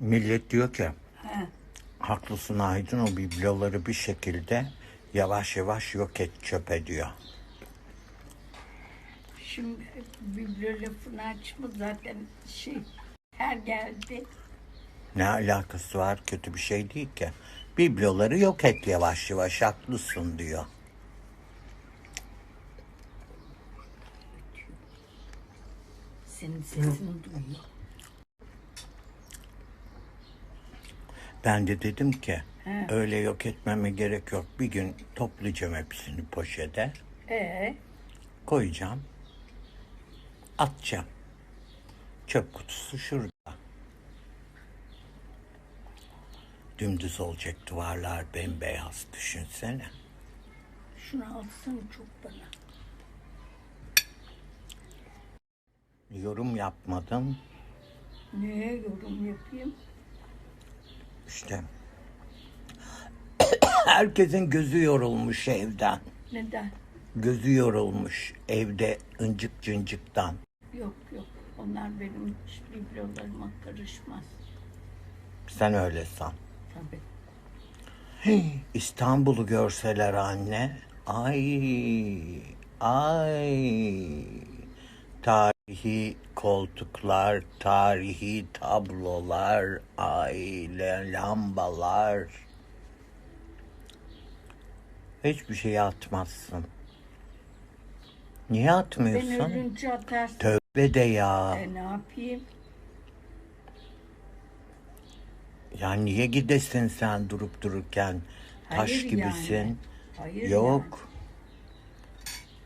Millet diyor ki He. haklısın Aydın o bibloları bir şekilde yavaş yavaş yok et çöpe diyor. Şimdi biblo lafını açma zaten şey her geldi. Ne alakası var kötü bir şey değil ki. Bibloları yok et yavaş yavaş haklısın diyor. Senin sesini duyuyor. Ben de dedim ki He. öyle yok etmeme gerek yok. Bir gün toplayacağım hepsini poşete Ee, koyacağım. Atacağım. Çöp kutusu şurada. Dümdüz olacak duvarlar bembeyaz düşünsene. şunu alsana çok bana. Yorum yapmadım. Neye yorum yapayım? İşte herkesin gözü yorulmuş evden. Neden? Gözü yorulmuş evde ıncık cıncıktan. Yok yok. Onlar benim biblolarıma karışmaz. Sen öyle san. Tabii. Hey, İstanbul'u görseler anne. Ay, ay. Tarihi koltuklar, tarihi tablolar, aile lambalar. Hiçbir şey atmazsın. Niye Ben atmıyorsun? ölünce atarsın. Tövbe de ya. E ne yapayım? Ya niye gidesin sen durup dururken? Taş Hayır gibisin. yani. Hayır Yok. yani.